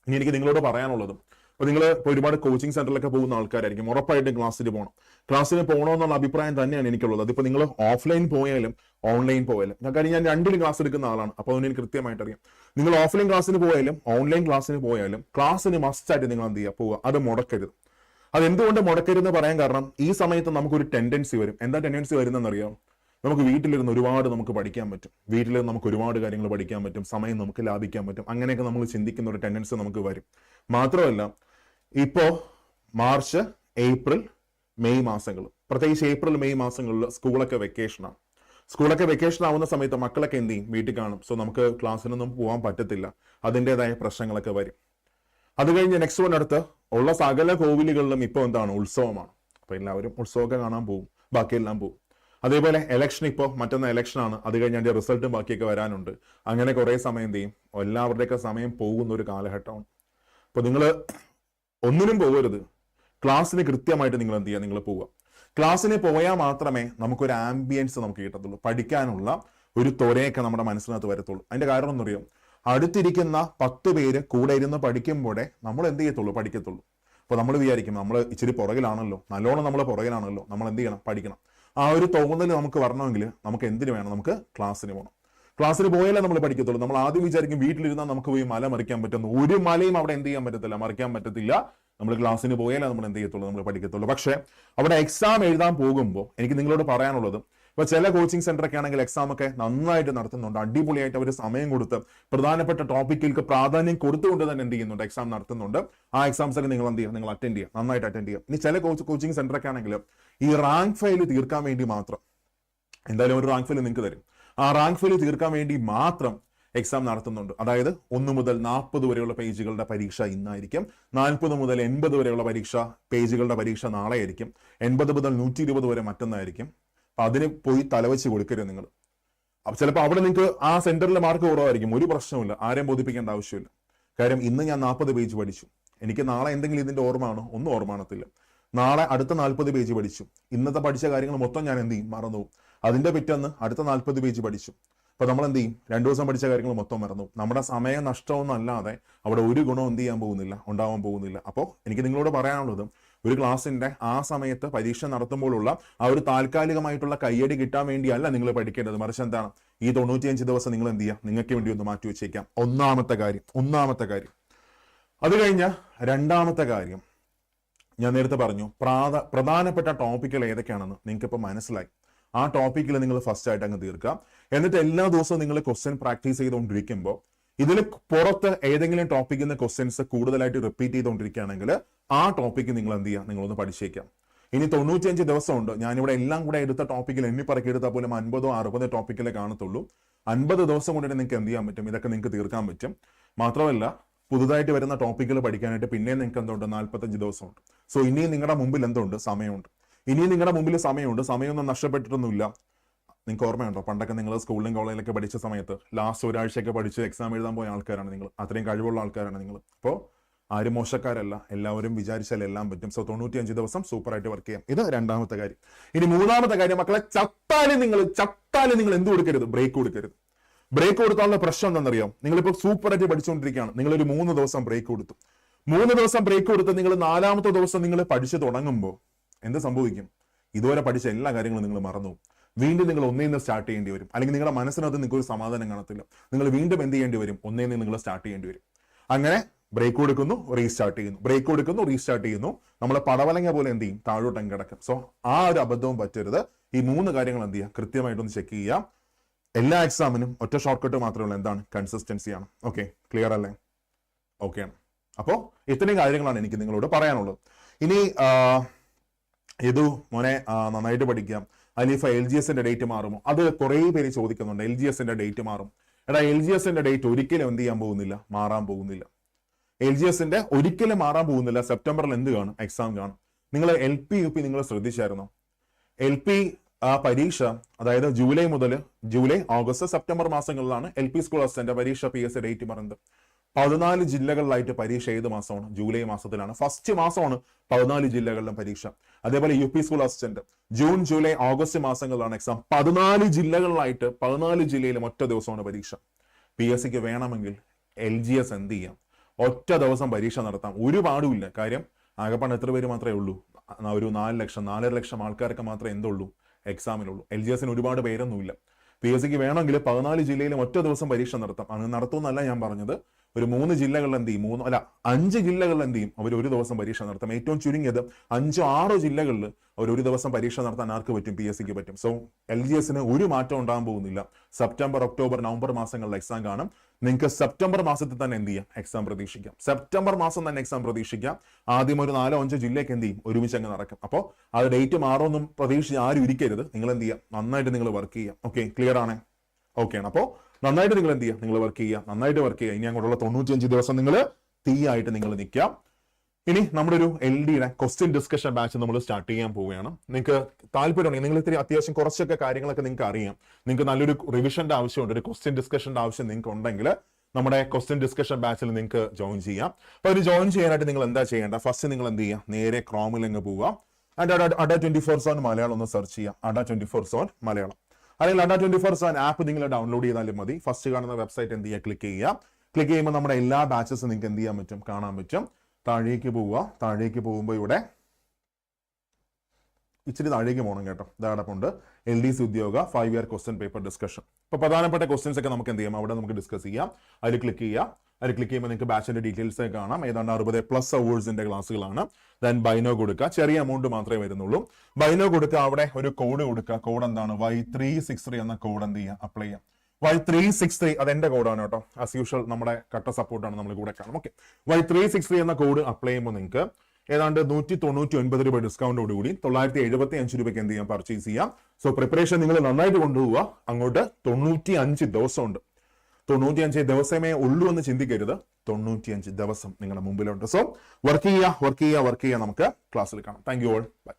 ഇനി എനിക്ക് നിങ്ങളോട് പറയാനുള്ളത് അപ്പോൾ നിങ്ങൾ ഒരുപാട് കോച്ചിങ് സെന്ററിലൊക്കെ പോകുന്ന ആൾക്കാരായിരിക്കും. ഉറപ്പായിട്ടും ക്ലാസ്സിൽ പോകണം ക്ലാസ്സിന് പോകണമെന്നുള്ള അഭിപ്രായം തന്നെയാണ് എനിക്കുള്ളത്. അതിപ്പോൾ നിങ്ങൾ ഓഫ്ലൈൻ പോയാലും ഓൺലൈൻ പോയാലും. കാര്യം ഞാൻ രണ്ടിലും ക്ലാസ് എടുക്കുന്ന ആളാണ്. അപ്പോൾ അതുകൊണ്ട് എനിക്ക് കൃത്യമായിട്ട് അറിയാം. നിങ്ങൾ ഓഫ്ലൈൻ ക്ലാസ്സിന് പോയാലും ഓൺലൈൻ ക്ലാസ്സിന് പോയാലും ക്ലാസ്സിന് മസ്റ്റായിട്ട് നിങ്ങൾ എന്ത് ചെയ്യുക? പോവുക. അത് മുടക്കരുത്. അത് എന്തുകൊണ്ട് മുടക്കരുതെന്ന് പറയാൻ കാരണം ഈ സമയത്ത് നമുക്കൊരു ടെൻഡൻസി വരും. എന്താ ടെൻഡൻസി വരുന്നതെന്നറിയാം? നമുക്ക് വീട്ടിലിരുന്ന് ഒരുപാട് നമുക്ക് പഠിക്കാൻ പറ്റും. വീട്ടിലിരുന്ന് നമുക്ക് ഒരുപാട് കാര്യങ്ങൾ പഠിക്കാൻ പറ്റും. സമയം നമുക്ക് ലാഭിക്കാൻ പറ്റും. അങ്ങനെയൊക്കെ നമ്മൾ ചിന്തിക്കുന്ന ഒരു ടെൻഡൻസി നമുക്ക് വരും. മാത്രമല്ല ഇപ്പോ മാർച്ച് ഏപ്രിൽ മെയ് മാസങ്ങൾ പ്രത്യേകിച്ച് ഏപ്രിൽ മെയ് മാസങ്ങളിൽ സ്കൂളൊക്കെ വെക്കേഷനാണ് സ്കൂളൊക്കെ വെക്കേഷൻ ആവുന്ന സമയത്ത് മക്കളൊക്കെ എന്ത് ചെയ്യും? വീട്ടിൽ കാണും. സോ നമുക്ക് ക്ലാസ്സിനൊന്നും പോകാൻ പറ്റത്തില്ല. അതിന്റെതായ പ്രശ്നങ്ങളൊക്കെ വരും. അത് കഴിഞ്ഞ് നെക്സ്റ്റ് വൺ അടുത്ത് ഉള്ള സകല കോവിലുകളിലും ഇപ്പോൾ എന്താണ്? ഉത്സവമാണ്. അപ്പോൾ എല്ലാവരും ഉത്സവമൊക്കെ കാണാൻ പോകും ബാക്കിയെല്ലാം പോകും അതേപോലെ ഇലക്ഷൻ ഇപ്പോൾ മറ്റൊന്ന് ഇലക്ഷനാണ് അത് കഴിഞ്ഞ് അതിന്റെ റിസൾട്ടും ബാക്കിയൊക്കെ വരാനുണ്ട്. അങ്ങനെ കുറേ സമയം എന്ത് ചെയ്യും? എല്ലാവരുടെയൊക്കെ സമയം പോകുന്ന ഒരു കാലഘട്ടമാണ്. അപ്പൊ നിങ്ങൾ ഒന്നിനും പോകരുത് ക്ലാസ്സിന് കൃത്യമായിട്ട് നിങ്ങൾ എന്ത് ചെയ്യുക? നിങ്ങൾ പോവുക. ക്ലാസ്സിന് പോയാൽ മാത്രമേ നമുക്കൊരു ആംബിയൻസ് നമുക്ക് കിട്ടത്തുള്ളൂ. പഠിക്കാനുള്ള ഒരു ത്വരയൊക്കെ നമ്മുടെ മനസ്സിനകത്ത് വരത്തുള്ളൂ. അതിന്റെ കാരണം എന്നറിയോ അടുത്തിരിക്കുന്ന പത്ത് പേര് കൂടെ ഇരുന്ന് പഠിക്കുമ്പോഴേ നമ്മൾ എന്ത് ചെയ്യത്തുള്ളൂ? പഠിക്കത്തുള്ളൂ. അപ്പോൾ നമ്മൾ വിചാരിക്കും നമ്മൾ ഇച്ചിരി പുറകിലാണല്ലോ. നല്ലോണം നമ്മൾ പുറകിലാണല്ലോ. നമ്മൾ എന്ത് ചെയ്യണം? പഠിക്കണം. ആ ഒരു തോന്നൽ നമുക്ക് വരണമെങ്കിൽ നമുക്ക് എന്തിനു വേണം? നമുക്ക് ക്ലാസ്സിന് പോകണം ക്ലാസ്സിന് പോയാലേ നമ്മൾ പഠിക്കത്തുള്ളൂ. നമ്മൾ ആദ്യം വിചാരിക്കും വീട്ടിലിരുന്നാൽ നമുക്ക് പോയി മല മറിക്കാൻ പറ്റുന്നു ഒരു മലയും അവിടെ എന്ത് ചെയ്യാൻ പറ്റത്തില്ല മറിക്കാൻ പറ്റത്തില്ല. നമ്മൾ ക്ലാസ്സിന് പോയാലേ നമ്മൾ എന്ത് ചെയ്യത്തുള്ളൂ നമ്മൾ പഠിക്കത്തുള്ളൂ. പക്ഷേ അവിടെ എക്സാം എഴുതാൻ പോകുമ്പോൾ എനിക്ക് നിങ്ങളോട് പറയാനുള്ളത് ഇപ്പൊ ചില കോച്ചിങ് സെന്റർ ഒക്കെ ആണെങ്കിൽ എക്സാം ഒക്കെ നന്നായിട്ട് നടത്തുന്നുണ്ട് അടിപൊളിയായിട്ട് അവർ സമയം കൊടുത്ത് പ്രധാനപ്പെട്ട ടോപ്പിക്കിൽക്ക് പ്രാധാന്യം കൊടുത്തുകൊണ്ട് തന്നെ എന്ത് ചെയ്യുന്നുണ്ട് എക്സാം നടത്തുന്നുണ്ട്. ആ എക്സാംസ് ഒക്കെ നിങ്ങൾ എന്ത് ചെയ്യുക നിങ്ങൾ അറ്റൻഡ് ചെയ്യുക നന്നായിട്ട് അറ്റൻഡ് ചെയ്യുക ഇനി ചില കോച്ച് കോച്ചിങ് സെന്റർ ഒക്കെ ആണെങ്കിൽ ഈ റാങ്ക് ഫയൽ തീർക്കാൻ വേണ്ടി മാത്രം എന്തായാലും ഒരു റാങ്ക് ഫയൽ നിങ്ങൾക്ക് തരും. ആ റാങ്ക് ഫെയിൽ തീർക്കാൻ വേണ്ടി മാത്രം എക്സാം നടത്തുന്നുണ്ട്. അതായത് ഒന്ന് മുതൽ നാൽപ്പത് വരെയുള്ള പേജുകളുടെ പരീക്ഷ ഇന്നായിരിക്കും. നാൽപ്പത് മുതൽ എൺപത് വരെയുള്ള പരീക്ഷ പേജുകളുടെ പരീക്ഷ നാളെ ആയിരിക്കും എൺപത് മുതൽ നൂറ്റി ഇരുപത് വരെ മറ്റൊന്നായിരിക്കും. അപ്പം അതിന് പോയി തലവെച്ച് കൊടുക്കരുത് നിങ്ങൾ. അപ്പൊ ചിലപ്പോൾ അവിടെ നിങ്ങൾക്ക് ആ സെന്ററിലെ മാർക്ക് കുറവായിരിക്കും. ഒരു പ്രശ്നമില്ല ആരെയും ബോധിപ്പിക്കേണ്ട ആവശ്യമില്ല. കാര്യം ഇന്ന് ഞാൻ നാൽപ്പത് പേജ് പഠിച്ചു. എനിക്ക് നാളെ എന്തെങ്കിലും ഇതിന്റെ ഓർമ്മയാണോ? ഒന്നും ഓർമ്മ നാളെ അടുത്ത നാൽപ്പത് പേജ് പഠിച്ചു. ഇന്നത്തെ പഠിച്ച കാര്യങ്ങൾ മൊത്തം ഞാൻ എന്ത് ചെയ്യും? മറന്നു അതിന്റെ പിറ്റന്ന് അടുത്ത നാൽപ്പത് പേജ് പഠിച്ചു. അപ്പൊ നമ്മൾ എന്ത് ചെയ്യും രണ്ടു ദിവസം പഠിച്ച കാര്യങ്ങൾ മൊത്തം മറന്നു. നമ്മുടെ സമയ നഷ്ടമൊന്നും അല്ലാതെ അവിടെ ഒരു ഗുണം എന്ത് ചെയ്യാൻ പോകുന്നില്ല ഉണ്ടാവാൻ പോകുന്നില്ല. അപ്പോൾ എനിക്ക് നിങ്ങളോട് പറയാനുള്ളത് ഒരു ക്ലാസ്സിന്റെ ആ സമയത്ത് പരീക്ഷ നടത്തുമ്പോഴുള്ള ആ ഒരു താൽക്കാലികമായിട്ടുള്ള കയ്യടി കിട്ടാൻ വേണ്ടിയല്ല നിങ്ങൾ പഠിക്കേണ്ടത്. മറിച്ച് എന്താണ്? ഈ തൊണ്ണൂറ്റിയഞ്ച് ദിവസം നിങ്ങൾ എന്ത് ചെയ്യുക? നിങ്ങൾക്ക് വേണ്ടി ഒന്ന് മാറ്റി വെച്ചേക്കാം. ഒന്നാമത്തെ കാര്യം ഒന്നാമത്തെ കാര്യം. അത് കഴിഞ്ഞ രണ്ടാമത്തെ കാര്യം ഞാൻ നേരത്തെ പറഞ്ഞു. പ്രാധ പ്രധാനപ്പെട്ട ടോപ്പിക്കുകൾ ഏതൊക്കെയാണെന്ന് നിങ്ങൾക്ക് ഇപ്പൊ മനസ്സിലായി. ആ ടോപ്പിക്കിൽ നിങ്ങൾ ഫസ്റ്റ് ആയിട്ട് അങ്ങ് തീർക്കുക. എന്നിട്ട് എല്ലാ ദിവസവും നിങ്ങൾ ക്വസ്റ്റ്യൻ പ്രാക്ടീസ് ചെയ്തുകൊണ്ടിരിക്കുമ്പോൾ ഇതിൽ പുറത്ത് ഏതെങ്കിലും ടോപ്പിക്കിൽ നിന്ന് ക്വസ്റ്റ്യൻസ് കൂടുതലായിട്ട് റിപ്പീറ്റ് ചെയ്തുകൊണ്ടിരിക്കുകയാണെങ്കിൽ ആ ടോപ്പിക്ക് നിങ്ങൾ എന്ത് ചെയ്യുക? നിങ്ങളൊന്ന് പഠിച്ചേക്കാം ഇനി തൊണ്ണൂറ്റിയഞ്ച് ദിവസമുണ്ട്. ഞാനിവിടെ എല്ലാം കൂടെ എടുത്ത ടോപ്പിക്കിൽ എണ്ണി പറക്കി എടുത്താൽ പോലും അൻപതോ അറുപതോ ടോപ്പിക്കിലേ കാണത്തുള്ളൂ. അൻപത് ദിവസം കൊണ്ട് നിങ്ങൾക്ക് എന്ത് ചെയ്യാൻ പറ്റും? ഇതൊക്കെ നിങ്ങൾക്ക് തീർക്കാൻ പറ്റും. മാത്രമല്ല പുതുതായിട്ട് വരുന്ന ടോപ്പിക്കുകൾ പഠിക്കാനായിട്ട് പിന്നെയും നിങ്ങൾക്ക് എന്തുണ്ട്? നാൽപ്പത്തഞ്ച് ദിവസമുണ്ട്. സോ ഇനിയും നിങ്ങളുടെ മുമ്പിൽ എന്തുണ്ട്? സമയമുണ്ട്. ഇനിയും നിങ്ങളുടെ മുമ്പിൽ സമയമുണ്ട്. സമയമൊന്നും നഷ്ടപ്പെട്ടിട്ടൊന്നുമില്ല. നിങ്ങൾക്ക് ഓർമ്മയുണ്ടോ? പണ്ടൊക്കെ നിങ്ങൾ സ്കൂളിലും കോളേജിലൊക്കെ പഠിച്ച സമയത്ത് ലാസ്റ്റ് ഒരാഴ്ചയൊക്കെ പഠിച്ച് എക്സാം എഴുതാൻ പോയ ആൾക്കാരാണ് നിങ്ങൾ അത്രയും കഴിവുള്ള ആൾക്കാരാണ് നിങ്ങൾ അപ്പോൾ ആരും മോശക്കാരല്ല. എല്ലാവരും വിചാരിച്ചാൽ എല്ലാം പറ്റും. സോ തൊണ്ണൂറ്റിയഞ്ച് ദിവസം സൂപ്പറായിട്ട് വർക്ക് ചെയ്യാം. ഇത് രണ്ടാമത്തെ കാര്യം. ഇനി മൂന്നാമത്തെ കാര്യം മക്കളെ ചത്താലും നിങ്ങൾ ചത്താലും നിങ്ങൾ എന്ത് കൊടുക്കരുത്? ബ്രേക്ക് കൊടുക്കരുത്. ബ്രേക്ക് കൊടുത്താലുള്ള പ്രശ്നം എന്താണെന്നറിയാം? നിങ്ങളിപ്പോൾ സൂപ്പറായിട്ട് പഠിച്ചുകൊണ്ടിരിക്കുകയാണ്. നിങ്ങൾ ഒരു മൂന്ന് ദിവസം ബ്രേക്ക് കൊടുത്തു. മൂന്ന് ദിവസം ബ്രേക്ക് കൊടുത്ത് നിങ്ങൾ നാലാമത്തെ ദിവസം നിങ്ങൾ പഠിച്ചു തുടങ്ങുമ്പോൾ എന്ത് സംഭവിക്കും? ഇതുവരെ പഠിച്ച എല്ലാ കാര്യങ്ങളും നിങ്ങൾ മറന്നു വീണ്ടും നിങ്ങൾ ഒന്നേ നിന്ന് സ്റ്റാർട്ട് ചെയ്യേണ്ടി വരും. അല്ലെങ്കിൽ നിങ്ങളുടെ മനസ്സിനകത്ത് നിങ്ങൾക്ക് ഒരു സമാധാനം കാണത്തില്ല. നിങ്ങൾ വീണ്ടും എന്ത് ചെയ്യേണ്ടി വരും? ഒന്നേ നിന്ന് നിങ്ങൾ സ്റ്റാർട്ട് ചെയ്യേണ്ടി വരും. അങ്ങനെ ബ്രേക്ക് കൊടുക്കുന്നു റീസ്റ്റാർട്ട് ചെയ്യുന്നു. ബ്രേക്ക് കൊടുക്കുന്നു റീസ്റ്റാർട്ട് ചെയ്യുന്നു. നമ്മൾ പടവലങ്ങ പോലെ എന്ത് ചെയ്യും? താഴോട്ടങ്ങ് കിടക്കും. സോ ആ ഒരു അബദ്ധവും പറ്റരുത്. ഈ മൂന്ന് കാര്യങ്ങൾ എന്ത് ചെയ്യുക? കൃത്യമായിട്ടൊന്ന് ചെക്ക് ചെയ്യുക. എല്ലാ എക്സാമിനും ഒറ്റ ഷോർട്ട് കട്ട് മാത്രമേ ഉള്ളൂ എന്താണ്? കൺസിസ്റ്റൻസി ആണ്. ഓക്കെ ക്ലിയർ അല്ലേ? ഓക്കെ ആണ്. അപ്പോൾ ഇത്രയും കാര്യങ്ങളാണ് എനിക്ക് നിങ്ങളോട് പറയാനുള്ളത്. ഇനി യദു മോനെ നന്നായിട്ട് പഠിക്കാം. അലീഫ എൽ ജി എസിന്റെ ഡേറ്റ് മാറുമോ അത് കുറേ പേര് ചോദിക്കുന്നുണ്ട്. എൽ ജി എസിന്റെ ഡേറ്റ് മാറും. എടാ എൽ ജി എസിന്റെ ഡേറ്റ് ഒരിക്കലും എന്ത് ചെയ്യാൻ പോകുന്നില്ല? മാറാൻ പോകുന്നില്ല. എൽ ജി എസിന്റെ ഒരിക്കലും മാറാൻ പോകുന്നില്ല. സെപ്റ്റംബറിൽ എന്ത് കാണും? എക്സാം കാണും. നിങ്ങൾ എൽ പി യു പി നിങ്ങൾ ശ്രദ്ധിച്ചായിരുന്നു? എൽ പി പരീക്ഷ അതായത് ജൂലൈ മുതൽ ജൂലൈ ഓഗസ്റ്റ് സെപ്റ്റംബർ മാസങ്ങളിലാണ് എൽ പി സ്കൂൾ അസിസ്റ്റന്റ് പരീക്ഷ പി എസ് സി ഡേറ്റ് പറയുന്നത് പതിനാല് ജില്ലകളിലായിട്ട് പരീക്ഷ ഏത് മാസമാണ്? ജൂലൈ മാസത്തിലാണ്. ഫസ്റ്റ് മാസമാണ് പതിനാല് ജില്ലകളിലും പരീക്ഷ. അതേപോലെ U P school assistant. June July August മാസങ്ങളിലാണ് എക്സാം പതിനാല് ജില്ലകളിലായിട്ട് പതിനാല് ജില്ലയിലും ഒറ്റ ദിവസമാണ് പരീക്ഷ. പി എസ് സിക്ക് വേണമെങ്കിൽ എൽ ജി എസ് എന്ത് ചെയ്യാം? ഒറ്റ ദിവസം പരീക്ഷ നടത്താം. ഒരു പാടുമില്ല കാര്യം ആകെപ്പാട് എത്ര പേര് മാത്രമേ ഉള്ളൂ? ഒരു നാല് ലക്ഷം നാലര ലക്ഷം ആൾക്കാർക്ക് മാത്രമേ എന്തുള്ളൂ? എക്സാമിനുള്ളൂ എൽ ജി എസിന് ഒരുപാട് പേരൊന്നുമില്ല. പി എസ് സിക്ക് വേണമെങ്കിൽ പതിനാല് ജില്ലയിലും ഒറ്റ ദിവസം പരീക്ഷ നടത്താം. അങ്ങനെ നടത്തുമെന്നല്ല ഞാൻ പറഞ്ഞത്. ഒരു മൂന്ന് ജില്ലകളിൽ എന്ത് ചെയ്യും? മൂന്ന് അല്ല അഞ്ച് ജില്ലകളിൽ എന്ത് ചെയ്യും? അവർ ഒരു ദിവസം പരീക്ഷ നടത്താം. ഏറ്റവും ചുരുങ്ങിയത് അഞ്ചോ ആറോ ജില്ലകളിൽ അവർ ഒരു ദിവസം പരീക്ഷ നടത്താൻ ആർക്ക് പറ്റും? പി എസ് സിക്ക് പറ്റും. സോ എൽ ജി എസിന് ഒരു മാറ്റം ഉണ്ടാകാൻ പോകുന്നില്ല. സെപ്റ്റംബർ ഒക്ടോബർ നവംബർ മാസങ്ങളിൽ എക്സാം കാണും. നിങ്ങൾക്ക് സെപ്റ്റംബർ മാസത്തിൽ തന്നെ എന്ത് ചെയ്യാം? എക്സാം പ്രതീക്ഷിക്കാം. സെപ്റ്റംബർ മാസം തന്നെ എക്സാം പ്രതീക്ഷിക്കാം. ആദ്യം ഒരു നാലോ അഞ്ചോ ജില്ലയ്ക്ക് എന്ത് ചെയ്യും? ഒരുമിച്ച് അങ്ങ് നടക്കും. അപ്പോൾ അത് ഡേറ്റ് മാറുമെന്നും പ്രതീക്ഷിച്ച് ആരും ഇരിക്കരുത്. നിങ്ങൾ എന്ത് ചെയ്യാം? നന്നായിട്ട് നിങ്ങൾ വർക്ക് ചെയ്യാം. ഓക്കെ ക്ലിയർ ആണ്? ഓക്കെ ആണ്. അപ്പോൾ നന്നായിട്ട് നിങ്ങൾ എന്ത് ചെയ്യുക? നിങ്ങൾ വർക്ക് ചെയ്യുക. നന്നായിട്ട് വർക്ക് ചെയ്യുക. ഇനി അങ്ങോട്ടുള്ള തൊണ്ണൂറ്റിയഞ്ച് ദിവസം നിങ്ങൾ തീയായിട്ട് നിങ്ങൾ നിൽക്കാം ഇനി നമ്മുടെ ഒരു എൽ ഡിയുടെ ക്വസ്റ്റ്യൻ ഡിസ്കഷൻ ബാച്ച് നമ്മൾ സ്റ്റാർട്ട് ചെയ്യാൻ പോവുകയാണ്. നിങ്ങൾക്ക് താല്പര്യമുണ്ടെങ്കിൽ നിങ്ങൾ ഇത്തിരി അത്യാവശ്യം കുറച്ചൊക്കെ കാര്യങ്ങളൊക്കെ നിങ്ങൾക്ക് അറിയാം. നിങ്ങൾക്ക് നല്ലൊരു റിവിഷന്റെ ആവശ്യമുണ്ട്. ഒരു ക്വസ്റ്റ്യൻ ഡിസ്കഷന്റെ ആവശ്യം നിങ്ങൾക്ക് ഉണ്ടെങ്കിൽ നമ്മുടെ ക്വസ്റ്റ്യൻ ഡിസ്കഷൻ ബാച്ചിൽ നിങ്ങൾക്ക് ജോയിൻ ചെയ്യാം. അപ്പോൾ അതിന് ജോയിൻ ചെയ്യാനായിട്ട് നിങ്ങൾ എന്താ ചെയ്യേണ്ട ഫസ്റ്റ് നിങ്ങൾ എന്ത് ചെയ്യുക? നേരെ ക്രോമിൽ അങ്ങ് പോവുക. And Adda twenty four seven Malayalam ഒന്ന് സെർച്ച് ചെയ്യുക. Adda twenty four seven Malayalam. അല്ലെങ്കിൽ Adda twenty four seven app നിങ്ങൾ ഡൗൺലോഡ് ചെയ്താലും മതി. ഫസ്റ്റ് കാണുന്ന വെബ്സൈറ്റ് എന്ത് ചെയ്യുക ക്ലിക്ക് ചെയ്യുക. ക്ലിക്ക് ചെയ്യുമ്പോൾ നമ്മുടെ എല്ലാ ബാച്ചസും നിങ്ങൾക്ക് എന്ത് ചെയ്യാൻ പറ്റും? കാണാൻ പറ്റും. താഴേക്ക് പോവുക. താഴേക്ക് പോകുമ്പോൾ ഇവിടെ ഇച്ചിരി താഴേക്ക് പോകണം കേട്ടോ. ഇതടപ്പുണ്ട് എൽ ഡി സി ഉദ്യോഗ five year question paper discussion ഇപ്പൊ പ്രധാനപ്പെട്ട ക്വസ്റ്റ്യൻസ് ഒക്കെ നമുക്ക് എന്ത് ചെയ്യാം? അവിടെ നമുക്ക് ഡിസ്കസ് ചെയ്യാം. അതിൽ ക്ലിക്ക് ചെയ്യാം അതിൽ ക്ലിക്ക് ചെയ്യുമ്പോൾ നിങ്ങൾക്ക് ബാച്ചിന്റെ ഡീറ്റെയിൽസ് കാണാം. ഏതാണ്ട് അറുപത് പ്ലസ് അവേഴ്സിന്റെ ക്ലാസ്സുകളാണ്. ദെൻ ബൈനോ കൊടുക്കുക. ചെറിയ എമൗണ്ട് മാത്രമേ വരുന്നുള്ളൂ. ബൈനോ കൊടുക്കുക അവിടെ ഒരു കോഡ് കൊടുക്കുക. കോഡ് എന്താണ്? വൈ ത്രീ സിക്സ് ത്രീ എന്ന കോഡ് എന്ത് ചെയ്യുക? അപ്ലൈ ചെയ്യാം വൈ ത്രീ സിക്സ് ത്രീ അത് എന്റെ കോഡാണ് കേട്ടോ. ആസ് യൂഷ്വൽ നമ്മുടെ കട്ട സപ്പോർട്ടാണ് നമ്മൾ കൂടെ കാണാം okay Y three six three എന്ന കോഡ് അപ്ലൈ ചെയ്യുമ്പോൾ നിങ്ങൾക്ക് ഏതാണ്ട് നൂറ്റി തൊണ്ണൂറ്റി ഒൻപത് രൂപ ഡിസ്കൗണ്ടോട് കൂടി തൊള്ളായിരത്തി എഴുപത്തി അഞ്ച് രൂപയ്ക്ക് എന്ത് ചെയ്യാം? പർച്ചേസ് ചെയ്യാം. സോ പ്രിപ്പറേഷൻ നിങ്ങൾ നന്നായിട്ട് കൊണ്ടുപോവുക. അങ്ങോട്ട് തൊണ്ണൂറ്റി അഞ്ച് ദിവസമുണ്ട്. തൊണ്ണൂറ്റിയഞ്ച് ദിവസമേ ഉള്ളൂ എന്ന് ചിന്തിക്കരുത്. തൊണ്ണൂറ്റിയഞ്ച് ദിവസം നിങ്ങളുടെ മുമ്പിലുണ്ട്. സോ വർക്ക് ചെയ്യുക വർക്ക് ചെയ്യുക വർക്ക് ചെയ്യുക നമുക്ക് ക്ലാസ്സിൽ കാണാം. Thank you all by